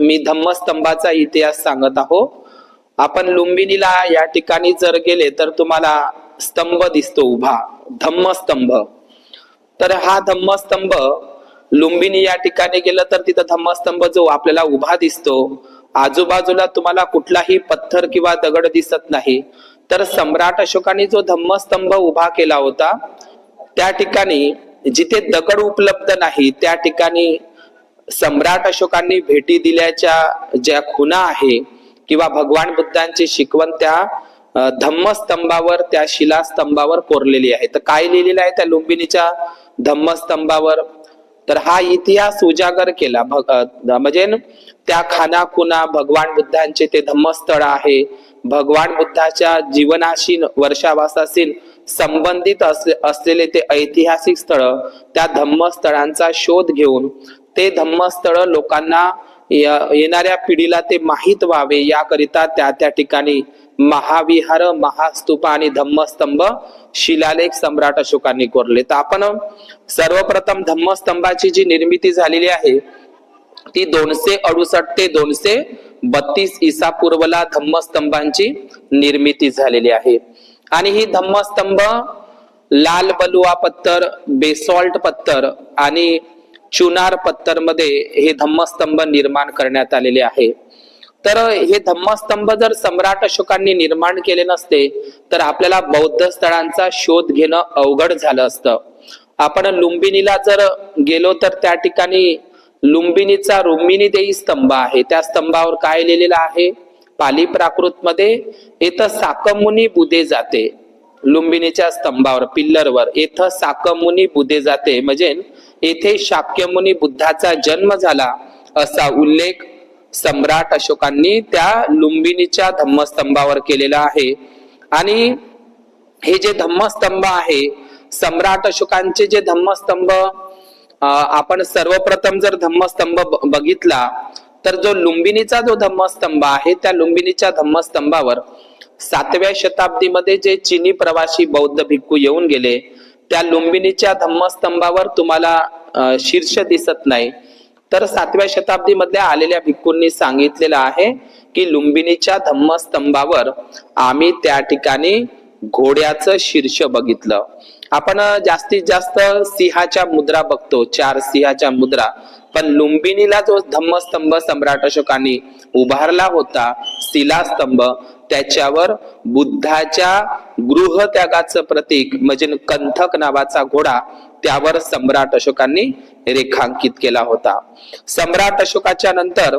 मी धम्मस्तंभाचा इतिहास सांगत आहो. आपण लुंबिनीला या ठिकाणी जर गेले तर तुम्हाला स्तंभ दिसतो उभा धम्मस्तंभ. तर हा धम्मस्तंभ लुंबिनी या ठिकाणी गेलं तर तिथं धम्मस्तंभ जो आपल्याला उभा दिसतो आजूबाजूला तुम्हाला कुठलाही पत्थर किंवा दगड दिसत नाही. तर सम्राट अशोकाने जो धम्मस्तंभ उभा केला होता त्या ठिकाणी जिथे दगड उपलब्ध नाही त्या ठिकाणी सम्राट अशोकांनी भेटी दिल्याच्या ज्या खुणा आहे किंवा भगवान बुद्धांची शिकवण त्या धम्मस्तंभावर त्या शिलास्तंभावर कोरलेली आहे. तर काय लिहिलेलं आहे त्या लुंबिनीच्या धम्मस्तंभावर? तर हा इतिहास उजागर केला. भग म्हणजे त्या खाना खुना भगवान बुद्धांचे ते धम्मस्थळ आहे. भगवान बुद्धाच्या जीवनाशी वर्षावासाशील संबंधित असलेले ते ऐतिहासिक स्थळ त्या धम्मस्थळांचा शोध घेऊन ते धम्मस्थळ लोकांना येणाऱ्या पिढीला ते माहीत व्हावे. याकरिता त्या त्या ठिकाणी महाविहार महास्तूप आणि धम्मस्तंभ शिलालेख सम्राट अशोकांनी कोरले. तर आपण सर्वप्रथम धम्मस्तंभाची जी निर्मिती झालेली आहे ती दोनशे अडुसष्ट ते दोनशे बत्तीस इसा पूर्वला धम्मस्तंभांची निर्मिती झालेली आहे. आणि ही धम्मस्तंभ लाल बलुआ पत्तर बेसॉल्ट पत्तर आणि चुनार पत्तरमध्ये हे धम्मस्तंभ निर्माण करण्यात आलेले आहे. तर हे धम्मस्तंभ जर सम्राट अशोकांनी निर्माण केले नसते तर आपल्याला बौद्ध स्थळांचा शोध घेणं अवघड झालं असतं. आपण लुंबिनीला जर गेलो तर त्या ठिकाणी लुंबिनीचा रुमिनी देई स्तंभ आहे. त्या स्तंभावर काय लिहिलेलं आहे? पाली प्राकृत मध्ये इथं साकमुनी बुधे जाते. लुंबिनीच्या स्तंभावर पिल्लरवर इथं साकमुनी बुधे जाते. म्हणजे येथे शाक्यमुनी बुद्धाचा जन्म झाला असा उल्लेख सम्राट अशोकांनी त्या लुंबिनीच्या धम्मस्तंभावर केलेला आहे. आणि हे जे धम्मस्तंभ आहे सम्राट अशोकांचे जे धम्मस्तंभ आपण सर्वप्रथम जर धम्मस्तंभ बघितला तर जो लुंबिनीचा जो धम्मस्तंभ आहे त्या लुंबिनीच्या धम्मस्तंभावर सातव्या शताब्दीमध्ये जे चिनी प्रवासी बौद्ध भिक्खू येऊन गेले त्या लुंबिनीच्या धम्मस्तंभावर तुम्हाला शीर्ष दिसत नाही. तर सातव्या शताब्दीमधल्या आलेल्या भिक्खूंनी सांगितलेलं आहे की लुंबिनीच्या धम्मस्तंभावर आम्ही त्या ठिकाणी घोड्याचं शीर्ष बघितलं. आपण जास्तीत जास्त सिंहाच्या मुद्रा बघतो चार सिंहाच्या मुद्रा. पण लुंबिनीला जो धम्मस्तंभ सम्राट अशोकांनी उभारला होता शिलास्तंभ त्याच्यावर बुद्धाच्या गृहत्यागाचं प्रतीक म्हणजे कंथक नावाचा घोडा त्यावर सम्राट अशोकांनी रेखांकित केला होता. सम्राट अशोकाच्या नंतर